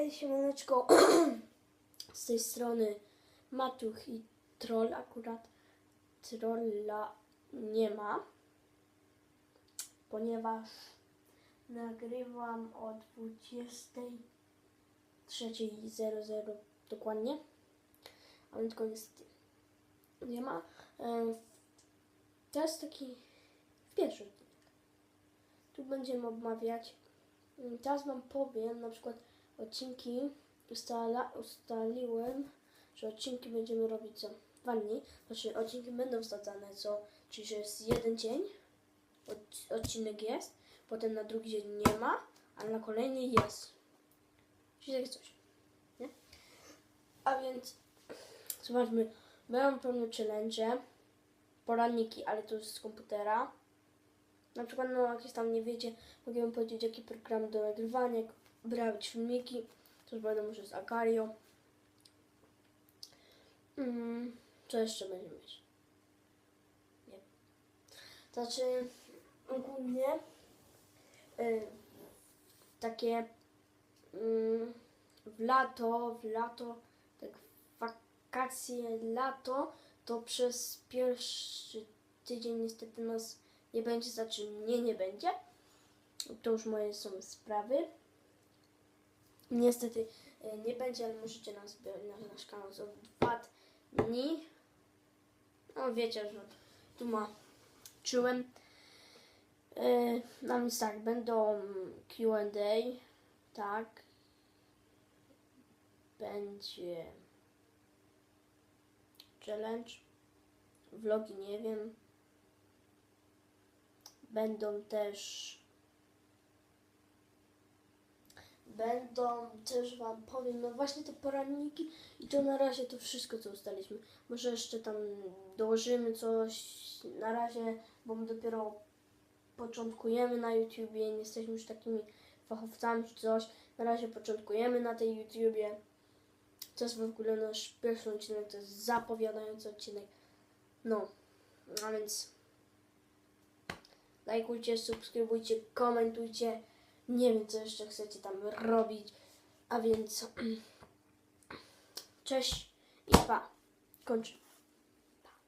Hej, siemaneczko. Z tej strony Matuch i Troll. Akurat Trolla nie ma, ponieważ nagrywam o 23.00 dokładnie. A go niestety nie ma. Em, To jest taki pierwszy odcinek. Tu będziemy omawiać Mm, Teraz Wam powiem, na przykład odcinki ustala, ustaliłem, że odcinki będziemy robić co dwa dni. Znaczy odcinki będą wsadzane co, czyli że jest jeden dzień, od, odcinek jest, potem na drugi dzień nie ma, ale na kolejny jest. Czyli takie coś. Nie? A więc zobaczmy, będą pewne challenge, poradniki, ale to jest z komputera. Na przykład, no jakieś tam nie wiecie, mogę wam powiedzieć, jaki program do nagrywania, brać filmiki. Już będę może z Agario. Mm, co jeszcze będziemy mieć? Nie. Znaczy, ogólnie y, takie mm, w lato, w lato, tak wakacje, lato, to przez pierwszy tydzień niestety nas nie będzie, znaczy mnie nie będzie. To już moje są sprawy. Niestety e, nie będzie, ale możecie nas na nasz kanał za dwa dni. No wiecie, że tu ma czułem. E, No więc tak, będą Q&A, tak. Będzie challenge, vlogi nie wiem. Będą też będą też Wam powiem, no właśnie te poradniki i to na razie to wszystko, co ustaliśmy. Może jeszcze tam dołożymy coś na razie, bo my dopiero początkujemy na YouTubie, nie jesteśmy już takimi fachowcami czy coś. Na razie początkujemy na tej YouTubie. To jest w ogóle nasz pierwszy odcinek, to jest zapowiadający odcinek. No, a więc lajkujcie, subskrybujcie, komentujcie. Nie wiem, co jeszcze chcecie tam robić. A więc cześć i pa. Kończę.